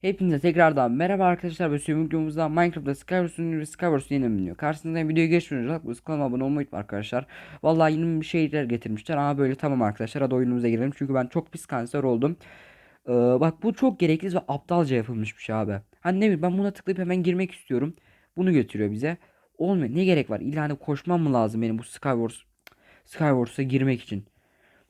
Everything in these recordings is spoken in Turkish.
Hepinize tekrardan merhaba arkadaşlar. Ve sürüm videomuzda Minecraft'ta Skywars'un ve Skywars yeni bulunuyor. Karşınızda videoyu geçmeden önce bu kanalıma abone olmayı unutmayın arkadaşlar. Vallahi yeni bir şeyler getirmişler ama böyle tamam arkadaşlar hadi oyunumuza girelim. Çünkü ben çok pis kanser oldum. Ee, bak bu çok gereksiz ve aptalca yapılmış bir şey abi. Hani ne bileyim ben buna tıklayıp hemen girmek istiyorum. Bunu götürüyor bize. Olmuyor. Ne gerek var? İlla hani koşmam mı lazım benim bu Skywars Skywars'a girmek için?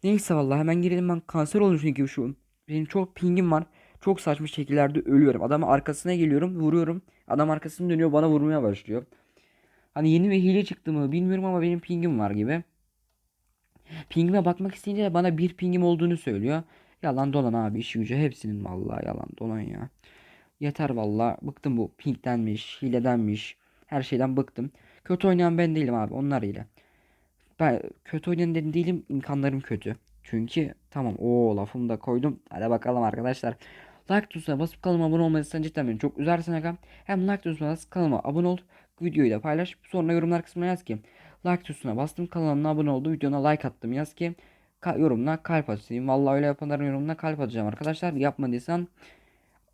Neyse vallahi hemen girelim ben kanser oldum çünkü şu. Benim çok pingim var. Çok saçma şekillerde ölüyorum. Adamın arkasına geliyorum, vuruyorum. Adam arkasını dönüyor, bana vurmaya başlıyor. Hani yeni bir hile çıktı mı bilmiyorum ama benim pingim var gibi. Pingime bakmak isteyince de bana bir pingim olduğunu söylüyor. Yalan dolan abi işi gücü hepsinin vallahi yalan dolan ya. Yeter vallahi bıktım bu pingdenmiş, hiledenmiş. Her şeyden bıktım. Kötü oynayan ben değilim abi onlar ile. Ben kötü oynayan de- değilim imkanlarım kötü. Çünkü tamam o lafımı da koydum. Hadi bakalım arkadaşlar. Like tuşuna basıp kanalıma abone olmayı cidden beni çok üzersin agam. Hem like tuşuna bas kanalıma abone ol. Videoyu da paylaş. Sonra yorumlar kısmına yaz ki. Like tuşuna bastım kanalıma abone oldu. Videona like attım yaz ki. Ka yorumuna kalp atayım. Vallahi öyle yapanların yorumuna kalp atacağım arkadaşlar. Yapmadıysan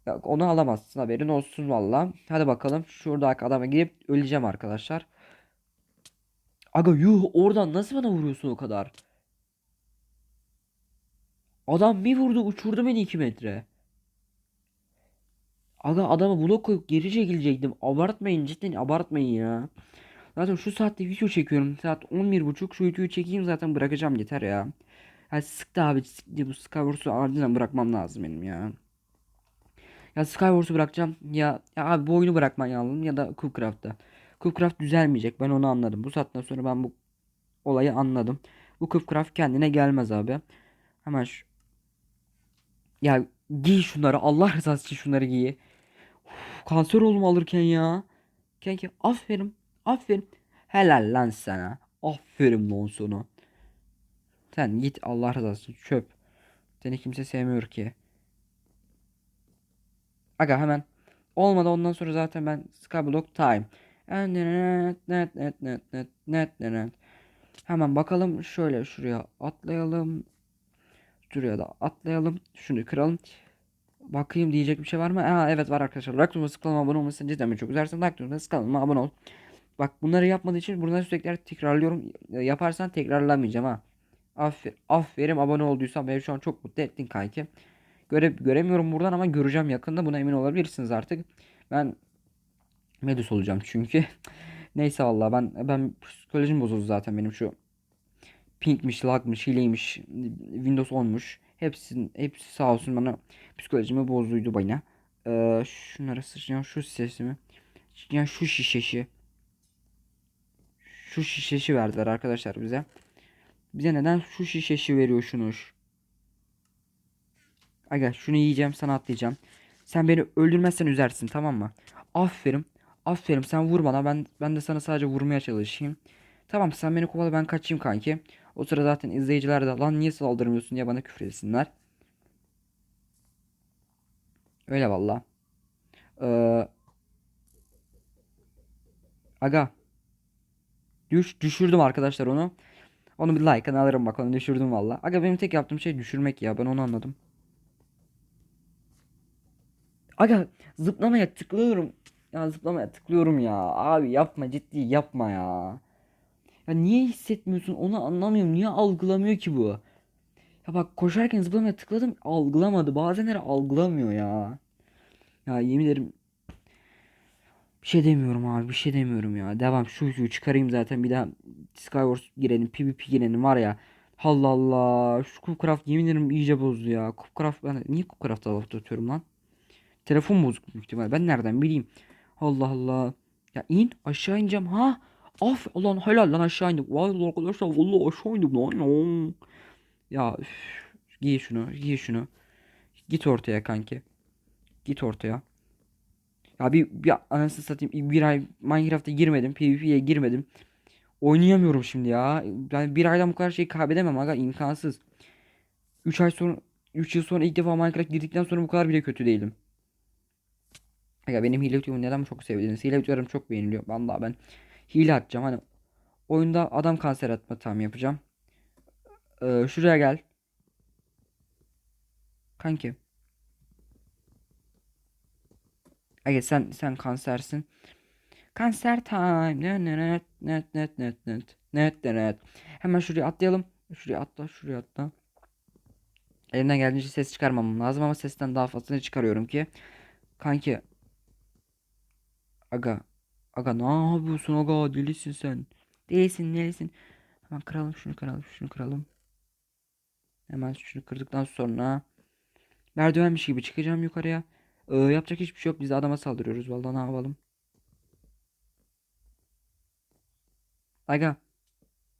ya onu alamazsın haberin olsun valla. Hadi bakalım şuradaki adama girip öleceğim arkadaşlar. Aga yuh oradan nasıl bana vuruyorsun o kadar? Adam bir vurdu uçurdu beni 2 metre. Aga adama blok koyup geri çekilecektim. Abartmayın cidden abartmayın ya. Zaten şu saatte video çekiyorum. Saat 11.30 şu videoyu çekeyim zaten bırakacağım yeter ya. Ya sıktı abi sıktı bu Skywars'u acilen bırakmam lazım benim ya. Ya Skywars'u bırakacağım ya, ya abi bu oyunu bırakman lazım ya da Cookcraft'ta. Cookcraft düzelmeyecek ben onu anladım. Bu saatten sonra ben bu olayı anladım. Bu Cookcraft kendine gelmez abi. Hemen şu... Ya giy şunları Allah rızası için şunları giy. Kanser oldum alırken ya. Kanki aferin aferin. Helal lan sana. Aferin lan sana. Sen git Allah rızası için çöp. Seni kimse sevmiyor ki. Aga hemen. Olmadı ondan sonra zaten ben Skyblock time. Net net net net net net net. Hemen bakalım şöyle şuraya atlayalım. Şuraya da atlayalım. Şunu kıralım. Bakayım diyecek bir şey var mı? Aa, evet var arkadaşlar. Like tuşuna kanalıma abone olmasını cidden çok üzersin. Like tuşuna kanalıma abone ol. Bak bunları yapmadığı için buradan sürekli tekrarlıyorum. Yaparsan tekrarlamayacağım ha. Aferin, aferin abone olduysan beni şu an çok mutlu ettin kanki. Göre, göremiyorum buradan ama göreceğim yakında buna emin olabilirsiniz artık. Ben Medus olacağım çünkü. Neyse vallahi ben ben psikolojim bozuldu zaten benim şu pinkmiş, lagmış, hileymiş, Windows 10'muş. Hepsi, hepsi sağ olsun bana psikolojimi bozduydu bana. Ee, şunları sıçrayan şu sesimi. Yani şu şişeşi. Şu şişeşi verdiler arkadaşlar bize. Bize neden şu şişeşi veriyor şunu? Aga şunu yiyeceğim sana atlayacağım. Sen beni öldürmezsen üzersin tamam mı? Aferin. Aferin sen vur bana ben ben de sana sadece vurmaya çalışayım. Tamam sen beni kovala ben kaçayım kanki. O sıra zaten izleyiciler de lan niye saldırmıyorsun diye bana küfür etsinler. Öyle valla. Ee, aga. Düş, düşürdüm arkadaşlar onu. Onu bir like'ını alırım bak onu düşürdüm valla. Aga benim tek yaptığım şey düşürmek ya ben onu anladım. Aga zıplamaya tıklıyorum. Ya zıplamaya tıklıyorum ya. Abi yapma ciddi yapma ya. Ya niye hissetmiyorsun onu anlamıyorum. Niye algılamıyor ki bu? Ya bak koşarken zıplamaya tıkladım algılamadı. Bazenleri algılamıyor ya. Ya yemin ederim bir şey demiyorum abi bir şey demiyorum ya. Devam şu şu çıkarayım zaten bir daha Skywars girelim PvP girelim var ya. Allah Allah şu Cookcraft yemin ederim iyice bozdu ya. Cookcraft ben niye Cookcraft'a laf tutuyorum lan? Telefon bozuk büyük ihtimal. Ben nereden bileyim? Allah Allah. Ya in aşağı ineceğim ha. Af ulan helal lan aşağı indim. Vay arkadaşlar vallahi aşağı indim lan. Ya, üf. giy şunu giy şunu. Git ortaya kanki. Git ortaya. Ya bir, bir anasını satayım bir ay Minecraft'a girmedim. PvP'ye girmedim. Oynayamıyorum şimdi ya. Ben bir aydan bu kadar şey kaybedemem aga imkansız. 3 ay sonra 3 yıl sonra ilk defa Minecraft girdikten sonra bu kadar bile kötü değilim. Ya benim hile videomu neden çok sevdiniz? Hile videolarım çok beğeniliyor. Vallahi ben hile atacağım. Hani oyunda adam kanser atma tam yapacağım. Ee, şuraya gel. Kanki. Aga sen sen kansersin. Kanser time. Net net net net net net net net. Hemen şuraya atlayalım. Şuraya atla, şuraya atla. Elimden geldiğince ses çıkarmamam lazım ama sesten daha fazlasını çıkarıyorum ki. Kanki. Aga. Aga ne yapıyorsun aga? Delisin sen. Delisin delisin. Hemen kıralım şunu kıralım şunu kıralım. Hemen şunu kırdıktan sonra merdivenmiş gibi çıkacağım yukarıya. Ee, yapacak hiçbir şey yok. Biz de adama saldırıyoruz. Vallahi ne yapalım. Aga.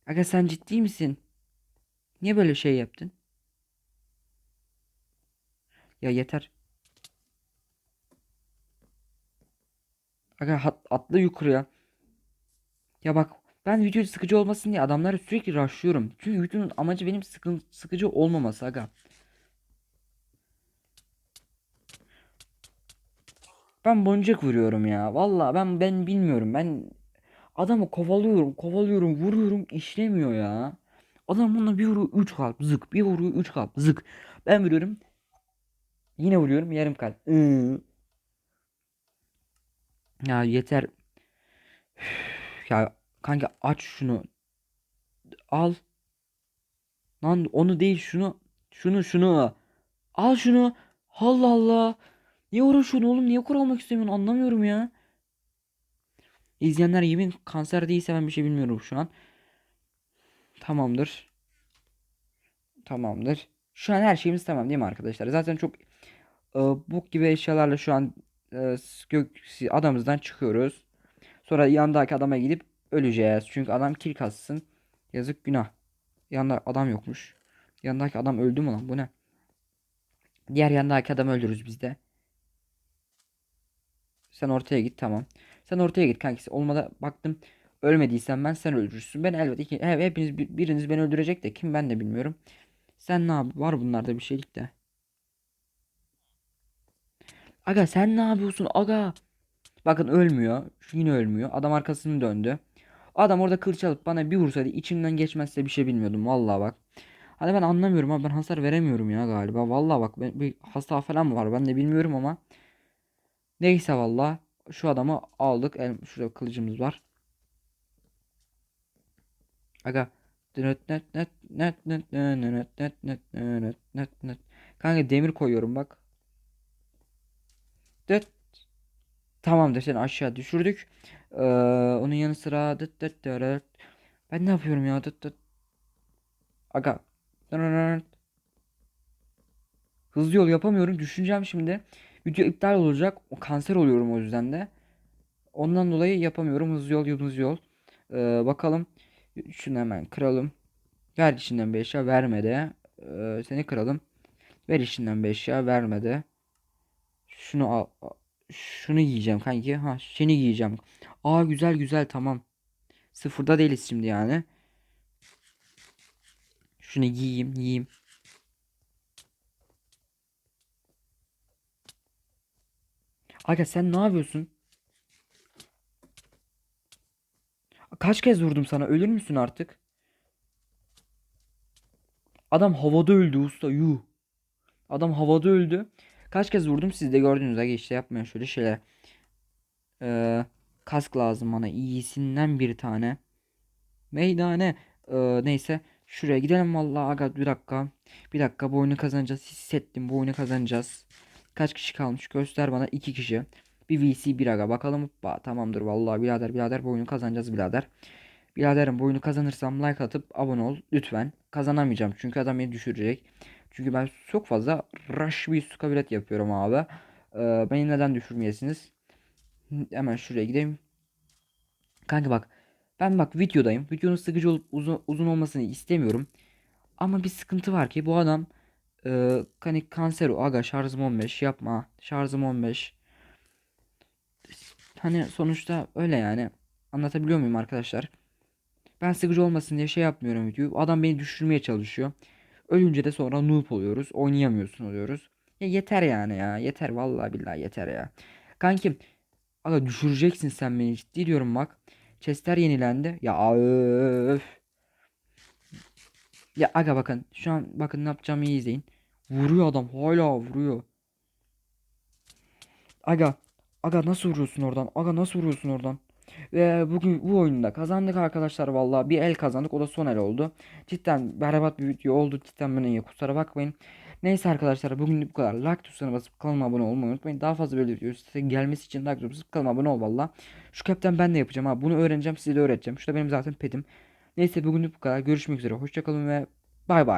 Aga sen ciddi misin? Niye böyle şey yaptın? Ya yeter. Aga atla yukarıya. Ya bak ben video sıkıcı olmasın diye adamları sürekli rushlıyorum. Çünkü videonun amacı benim sıkın sıkıcı olmaması aga. Ben boncuk vuruyorum ya. Vallahi ben ben bilmiyorum. Ben adamı kovalıyorum, kovalıyorum, vuruyorum işlemiyor ya. Adam buna bir vuruyor 3 kalp zık. Bir vuruyor 3 kalp zık. Ben vuruyorum. Yine vuruyorum yarım kalp. Iı. Ya yeter. Ya kanka aç şunu. Al. Lan onu değil şunu. Şunu şunu. Al şunu. Allah Allah. Niye uğraşıyorsun oğlum? Niye kur almak istemiyorsun? Anlamıyorum ya. İzleyenler yemin kanser değilse ben bir şey bilmiyorum şu an. Tamamdır. Tamamdır. Şu an her şeyimiz tamam değil mi arkadaşlar? Zaten çok e, bok gibi eşyalarla şu an e, gök adamızdan çıkıyoruz. Sonra yandaki adama gidip öleceğiz. Çünkü adam kill kassın. Yazık günah. Yanında adam yokmuş. Yandaki adam öldü mü lan? Bu ne? Diğer yandaki adamı öldürürüz biz de. Sen ortaya git tamam. Sen ortaya git kankisi. Olmadı baktım ölmediysen ben sen öldürürsün. Ben elbette he- hepiniz bir- biriniz beni öldürecek de kim ben de bilmiyorum. Sen ne yap? Var bunlarda bir şeylik de. Aga sen ne yapıyorsun aga? Bakın ölmüyor. Şu yine ölmüyor. Adam arkasını döndü. Adam orada kılıç alıp bana bir vursaydı içimden geçmezse bir şey bilmiyordum. Vallahi bak. Hani ben anlamıyorum ama ben hasar veremiyorum ya galiba. Vallahi bak ben, bir hasta falan mı var ben de bilmiyorum ama. Neyse valla şu adamı aldık. El, şurada kılıcımız var. Aga. Kanka demir koyuyorum bak. Dıt. Tamamdır seni aşağı düşürdük. Ee, onun yanı sıra dıt dıt dıt. Ben ne yapıyorum ya dıt dıt. Aga. Hızlı yol yapamıyorum. Düşüneceğim şimdi. Video iptal olacak. O kanser oluyorum o yüzden de. Ondan dolayı yapamıyorum. Hızlı yol, hızlı yol. Ee, bakalım. Şunu hemen kıralım. Ver içinden bir eşya vermedi. Ee, seni kıralım. Ver içinden bir eşya vermedi. Şunu al. Şunu yiyeceğim kanki. Ha seni yiyeceğim. Aa güzel güzel tamam. Sıfırda değiliz şimdi yani. Şunu yiyeyim yiyeyim. Aga sen ne yapıyorsun? Kaç kez vurdum sana? Ölür müsün artık? Adam havada öldü usta. Yuh. Adam havada öldü. Kaç kez vurdum siz de gördünüz. Aga işte yapmayın şöyle şeyler. Ee, kask lazım bana. İyisinden bir tane. Meydane. Ee, neyse. Şuraya gidelim vallahi aga bir dakika. Bir dakika bu oyunu kazanacağız. Hissettim bu oyunu kazanacağız. Kaç kişi kalmış? Göster bana. iki kişi. Bir VC bir aga. Bakalım. Hoppa, tamamdır vallahi birader birader bu oyunu kazanacağız birader. Biraderim bu oyunu kazanırsam like atıp abone ol lütfen. Kazanamayacağım çünkü adam beni düşürecek. Çünkü ben çok fazla rush bir su kabinet yapıyorum abi. Ee, beni neden düşürmeyesiniz? Hemen şuraya gideyim. Kanka bak. Ben bak videodayım. Videonun sıkıcı olup uzun, uzun olmasını istemiyorum. Ama bir sıkıntı var ki bu adam e, hani kanser o aga şarjım 15 yapma. Şarjım 15. Hani sonuçta öyle yani. Anlatabiliyor muyum arkadaşlar? Ben sıkıcı olmasın diye şey yapmıyorum videoyu. Adam beni düşürmeye çalışıyor. Ölünce de sonra noob oluyoruz. Oynayamıyorsun oluyoruz. Ya yeter yani ya. Yeter vallahi billahi yeter ya. Kankim aga düşüreceksin sen beni ciddi diyorum bak. Chester yenilendi. Ya öf. Ya aga bakın şu an bakın ne yapacağımı iyi izleyin. Vuruyor adam hala vuruyor. Aga Aga nasıl vuruyorsun oradan? Aga nasıl vuruyorsun oradan? Ve bugün bu oyunda kazandık arkadaşlar vallahi bir el kazandık o da son el oldu. Cidden berbat bir video oldu cidden bana iyi kusura bakmayın. Neyse arkadaşlar bugün bu kadar. Like tuşuna basıp kanalıma abone olmayı unutmayın. Daha fazla böyle video size gelmesi için like tuşuna basıp kanalıma abone ol valla. Şu kapten ben de yapacağım ha. Bunu öğreneceğim size de öğreteceğim. Şu benim zaten petim. Neyse bugün bu kadar. Görüşmek üzere. Hoşçakalın ve bay bay.